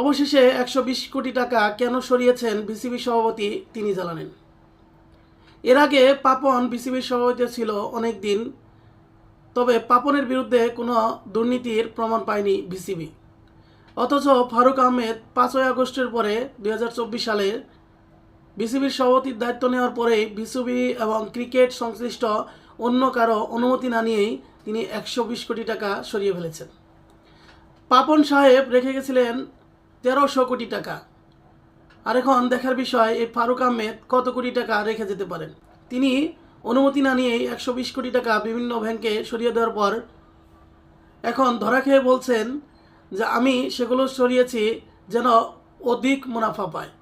অবশেষে একশো বিশ কোটি টাকা কেন সরিয়েছেন বিসিবি সভাপতি তিনি জানালেন। এর আগে পাপন বিসিবির সভাপতি ছিল অনেক দিন তবে পাপনের বিরুদ্ধে কোনো দুর্নীতির প্রমাণ পায়নি বিসিবি। অথচ ফারুক আহমেদ পাঁচই আগস্টের পরে দু হাজার চব্বিশ সালে বিসিবির সভাপতির দায়িত্ব নেওয়ার পরেই বিসিবি এবং ক্রিকেট সংশ্লিষ্ট অন্য কারও অনুমতি না নিয়েই তিনি একশো বিশ কোটি টাকা সরিয়ে ফেলেছেন। পাপন সাহেব রেখে গেছিলেন তেরোশো কোটি টাকা। আর এখন দেখার বিষয়, এই ফারুক আহমেদ কত কোটি টাকা রেখে যেতে পারেন? তিনি অনুমতি না নিয়েই একশো বিশ কোটি টাকা বিভিন্ন ব্যাংকে সরিয়ে দেওয়ার পর এখন ধরা খেয়ে বলছেন যে আমি সেগুলো সরিয়েছি যেন অধিক মুনাফা পায়।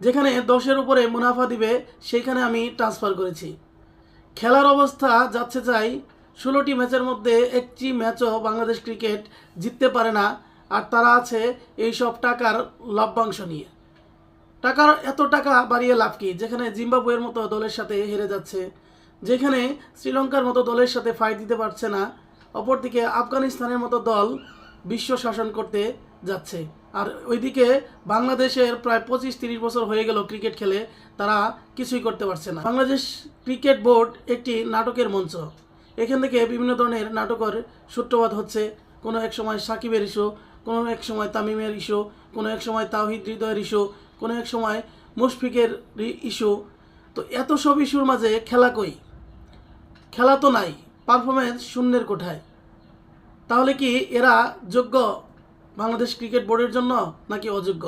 যেখানে দশের উপরে মুনাফা দিবে, সেইখানে আমি ট্রান্সফার করেছি। খেলার অবস্থা যাচ্ছে চাই, ষোলোটি ম্যাচের মধ্যে একটি ম্যাচও বাংলাদেশ ক্রিকেট জিততে পারে না। আর তারা আছে এই সব টাকার লভ্যাংশ নিয়ে। টাকার এত টাকা বাড়িয়ে লাভ কি? যেখানে জিম্বাবুয়ের মতো দলের সাথে হেরে যাচ্ছে, যেখানে শ্রীলঙ্কার মতো দলের সাথে ফাইট দিতে পারছে না, অপরদিকে আফগানিস্তানের মতো দল বিশ্ব শাসন করতে যাচ্ছে। আর ওইদিকে বাংলাদেশের প্রায় পঁচিশ তিরিশ বছর হয়ে গেল ক্রিকেট খেলে, তারা কিছুই করতে পারছে না। বাংলাদেশ ক্রিকেট বোর্ড একটি নাটকের মঞ্চ। এখান থেকে বিভিন্ন ধরনের নাটকের সূত্রপাত হচ্ছে। কোনো এক সময় সাকিবের ইস্যু কোনো এক সময় তামিমের ইস্যু, কোনো এক সময় তাওহিদ হৃদয়ের ইস্যু, কোনো এক সময় মুশফিকের ইস্যু। তো এত সব ইস্যুর মাঝে খেলা কই? খেলা তো নাই পারফরমেন্স শূন্যের কোঠায়। তাহলে কি এরা যোগ্য বাংলাদেশ ক্রিকেট বোর্ডের জন্য নাকি অযোগ্য?